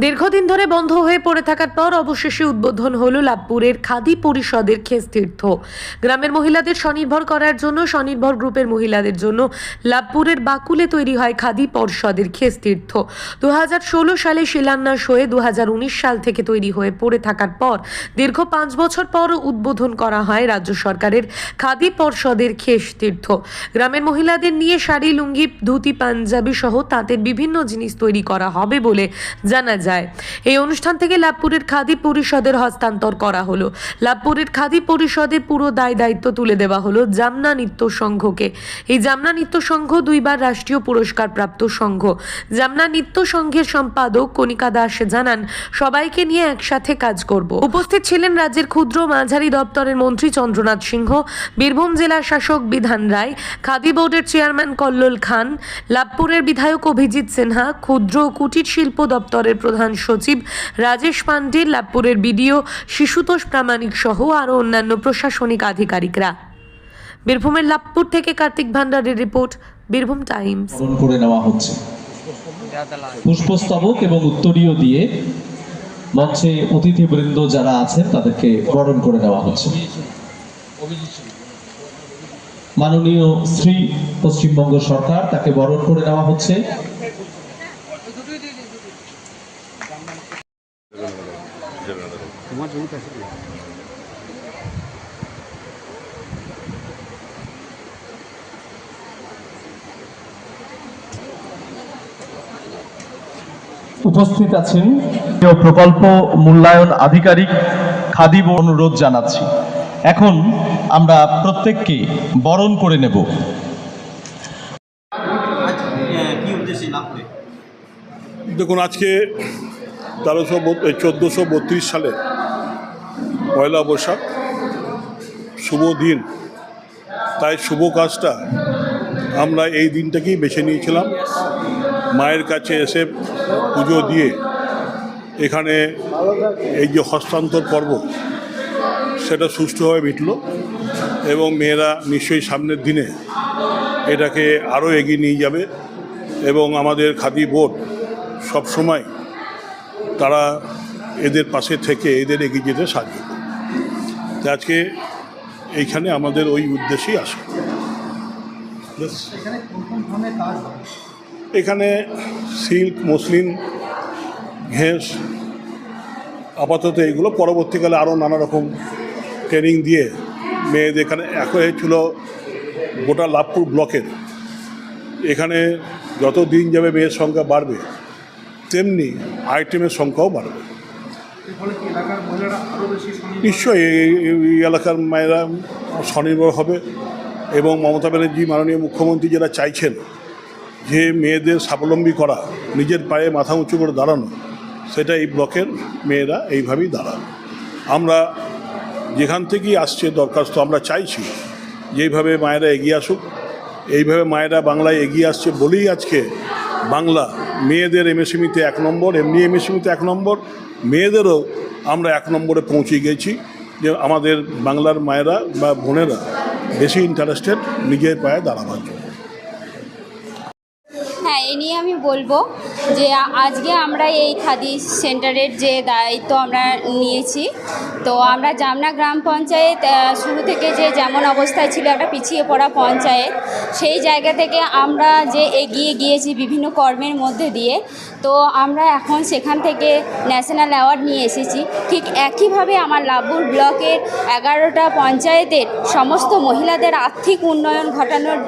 দীর্ঘদিন ধরে বন্ধ হয়ে পড়ে থাকার পর অবশেষে উদ্বোধন হল লাভপুরের খাদি পরিষদের খেস তীর্থ গ্রামের মহিলাদের স্বনির্ভর করার জন্য, স্বনির্ভর গ্রুপের মহিলাদের জন্য লাভপুরের বাকুলে তৈরি হয় খাদি পরিষদের খেস তীর্থ দুহাজার ষোলো সালে শিলান্যাস হয়ে দু হাজার উনিশ সাল থেকে তৈরি হয়ে পড়ে থাকার পর দীর্ঘ পাঁচ বছর পর উদ্বোধন করা হয় রাজ্য সরকারের খাদি পর্ষদের খেস তীর্থ গ্রামের মহিলাদের নিয়ে শাড়ি, লুঙ্গি, ধুতি, পাঞ্জাবি সহ তাঁতের বিভিন্ন জিনিস তৈরি করা হবে বলে জানা যায়। এই অনুষ্ঠান থেকে লাভপুরের খাদি পরিষদের হস্তান্তর করা হলো। লাভপুরের খাদি পরিষদের পুরো দায় দায়িত্ব তুলে দেওয়া হলো জামনা নৃত্য সংঘকে। এই জামনা নৃত্য সংঘ দুইবার রাষ্ট্রীয় পুরস্কার প্রাপ্ত সংঘ। জামনা নৃত্য সংঘের সম্পাদক কণিকা দাস জানান, সবাইকে নিয়ে একসাথে কাজ করব। উপস্থিত ছিলেন রাজ্যের ক্ষুদ্র মাঝারি দপ্তরের মন্ত্রী চন্দ্রনাথ সিংহ, বীরভূম জেলার শাসক বিধান রায়, খাদি বোর্ডের চেয়ারম্যান কল্লোল খান, লাভপুরের বিধায়ক অভিজিৎ সিনহা, ক্ষুদ্র কুটির শিল্প দপ্তরের প্রধান সচিব রাজেশ পান্ডে লাভপুরের বিডিও শিশুতোষ প্রামাণিক সহ আরও অন্যান্য প্রশাসনিক আধিকারিকরা। বীরভূমের লাভপুর থেকে কার্তিক ভান্ডারের রিপোর্ট, বীরভূম টাইমস। করে নেওয়া হচ্ছে। পুষ্পস্তবক এবং উত্তরীয় দিয়ে মঞ্চে অতিথিবৃন্দ যারা আছেন, তাদেরকে বরণ করে নেওয়া হচ্ছে। মাননীয় শ্রী পশ্চিমবঙ্গ সরকার তাকে বরণ করে নেওয়া হচ্ছে। উপস্থিত আছেন প্রকল্প মূল্যায়ন আধিকারিক খাদিব অনুরোধ জানাচ্ছি। এখন আমরা প্রত্যেককে বরণ করে নেব। কি উদ্দেশ্যে লাভ দেখুন, আজকে তেরোশো চোদ্দোশো বত্রিশ সালে পয়লা বৈশাখ, শুভ দিন। তাই শুভ কাজটা আমরা এই দিনটাকেই বেছে নিয়েছিলাম। মায়ের কাছে এসে পুজো দিয়ে এখানে এই যে হস্তান্তর পর্ব, সেটা সুষ্ঠুভাবে মিটল এবং মেয়েরা নিশ্চয়ই সামনের দিনে এটাকে আরও এগিয়ে নিয়ে যাবে এবং আমাদের খাদি বোর্ড সব সময় তারা এদের পাশে থেকে এদের এগিয়ে যেতে সাহায্য করে আজকে এইখানে আমাদের ওই উদ্দেশ্যেই আসে। এখানে সিল্ক মসলিন ঘেঁস আপাতত এইগুলো পরবর্তীকালে আরও নানা রকম ট্রেনিং দিয়ে মেয়েদের এখানে এক হয়েছিল গোটা লাভপুর ব্লকের। এখানে যত দিন যাবে মেয়ের সংখ্যা বাড়বে তেমনি আইটেমের সংখ্যাও বাড়বে। নিশ্চয়ই এই- এলাকার মায়েরা স্বনির্ভর হবে এবং মমতা ব্যানার্জি, মাননীয় মুখ্যমন্ত্রী যারা চাইছেন যে মেয়েদের স্বাবলম্বী করা, নিজের পায়ে মাথা উঁচু করে দাঁড়ানো, সেটা এই ব্লকের মেয়েরা এইভাবেই দাঁড়াবে। আমরা যেখান থেকেই আসছে দরখাস্ত, আমরা চাইছি যেইভাবে মায়েরা এগিয়ে আসুক। এইভাবে মায়েরা বাংলায় এগিয়ে আসছে বলেই আজকে বাংলা মেয়েদের এমএসএমিতে এক নম্বর, এমনি এমএসএমিতে এক নম্বর, মেয়েদেরও আমরা এক নম্বরে পৌঁছে গেছি। যে আমাদের বাংলার মায়েরা বা বোনেরা বেশি ইন্টারেস্টেড নিজের পায়ে দাঁড়াবার জন্য। হ্যাঁ এ নিয়ে আমি বলব যে আজকে আমরা এই খাদি সেন্টারের যে দায়িত্ব আমরা নিয়েছি তো আমরা জামনা গ্রাম পঞ্চায়েত শুরু থেকে যে যেমন অবস্থায় ছিল একটা পিছিয়ে পড়া পঞ্চায়েত, সেই জায়গা থেকে আমরা যে এগিয়ে গিয়েছি বিভিন্ন কর্মের মধ্যে দিয়ে তো আমরা এখন সেখান থেকে ন্যাশনাল অ্যাওয়ার্ড নিয়ে এসেছি। ঠিক একইভাবে আমার লাভপুর ব্লকের এগারোটা পঞ্চায়েতের সমস্ত মহিলাদের আর্থিক উন্নয়ন ঘটানোর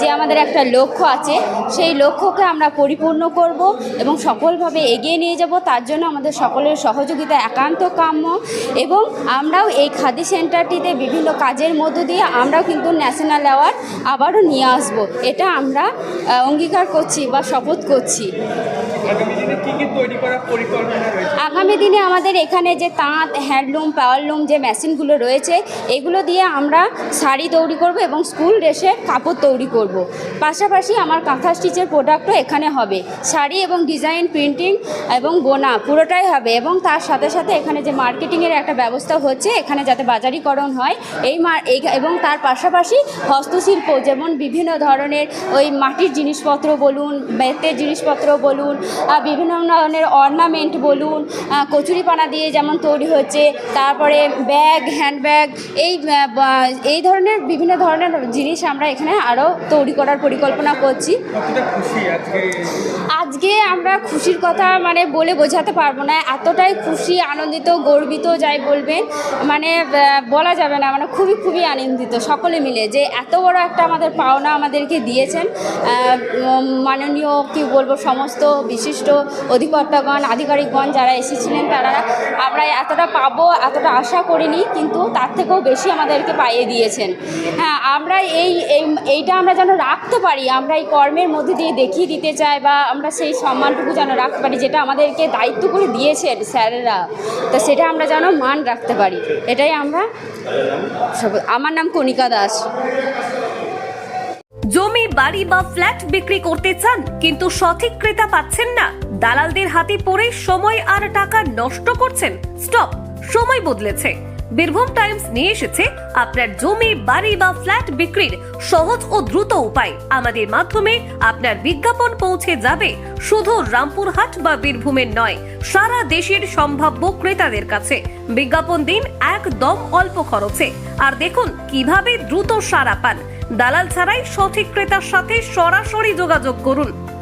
যে আমাদের একটা লক্ষ্য আছে, সেই লক্ষ্যকে আমরা পরিপূর্ণ করব এবং সফলভাবে এগিয়ে নিয়ে যাব। তার জন্য আমাদের সকলের সহযোগিতা একান্ত কাম্য এবং আমরাও এই খাদি সেন্টারটিতে বিভিন্ন কাজের মধ্য দিয়ে আমরাও কিন্তু ন্যাশনাল অ্যাওয়ার্ড আবারও নিয়ে আসব। এটা আমরা অঙ্গীকার করছি বা শপথ করছি। আগামী দিনে আমাদের এখানে যে তাঁত হ্যান্ডলুম পাওয়ারলুম যে মেশিনগুলো রয়েছে, এগুলো দিয়ে আমরা শাড়ি তৈরি করব এবং স্কুল ড্রেসের কাপড় তৈরি করব। পাশাপাশি আমার কাঁথা স্টিচের প্রোডাক্টও এখানে হবে শাড়ি এবং ডিজাইন প্রিন্টিং এবং বোনা পুরোটাই হবে এবং তার সাথে সাথে এখানে যে মার্কেটিংয়ের একটা ব্যবস্থা হচ্ছে, এখানে যাতে বাজারিকরণ হয়, এই এবং তার পাশাপাশি হস্তশিল্প যেমন বিভিন্ন ধরনের ওই মাটির জিনিসপত্র বলুন বেতের জিনিসপত্র বলুন বিভিন্ন ধরনের অর্নামেন্ট বলুন কচুরিপানা দিয়ে যেমন তৈরি হচ্ছে তারপরে ব্যাগ হ্যান্ডব্যাগ এই এই ধরনের বিভিন্ন ধরনের জিনিস আমরা এখানে আরও তৈরি করার পরিকল্পনা করছি। আজকে? আমরা খুশির কথা মানে বলে বোঝাতে পারব না এতটাই খুশি আনন্দিত গর্বিত যাই বলবেন মানে বলা যাবে না মানে খুবই খুবই আনন্দিত সকলে মিলে যে এত বড় একটা আমাদের পাওনা আমাদেরকে দিয়েছেন মাননীয় কি বলব সমস্ত বিশিষ্ট অধিকর্তাগণ আধিকারিকগণ যারা এসেছিলেন তারা আমরা এতটা পাবো, এতটা আশা করিনি, কিন্তু তার থেকেও বেশি আমাদেরকে পাইয়ে দিয়েছেন। হ্যাঁ আমরা এই, এই- এইটা আমরা যেন রাখতে পারি, আমরা এই কর্মের মধ্যে দিয়ে দেখিয়ে দিতে চাই বা আমরা সেই সম্মানটুকু যেন রাখতে পারি যেটা আমাদেরকে দায়িত্ব করে দিয়েছেন স্যারেরা। তো সেটা আমরা যেন মান রাখতে পারি। এটাই আমরা আমার নাম কণিকা দাস। জমি, বাড়ি বা ফ্ল্যাট বিক্রি করতে চান, কিন্তু সঠিক ক্রেতা পাচ্ছেন না দালালদের হাতে পড়ে সময় আর টাকা নষ্ট করছেন। স্টপ, সময় বদলেছে। বীরভূম টাইমস নিয়ে এসেছে আপনার জমি, বাড়ি বা ফ্ল্যাট বিক্রির সহজ ও দ্রুত উপায়। আমাদের মাধ্যমে আপনার বিজ্ঞাপন পৌঁছে যাবে। শুধু রামপুরহাট বা বীরভূমের নয়, সারা দেশের সম্ভাব্য ক্রেতাদের কাছে। বিজ্ঞাপন দিন একদম অল্প খরচে। আর দেখুন কীভাবে দ্রুত সারা পান। দালাল ছাড়াই সঠিক ক্রেতার সাথে সরাসরি যোগাযোগ করুন।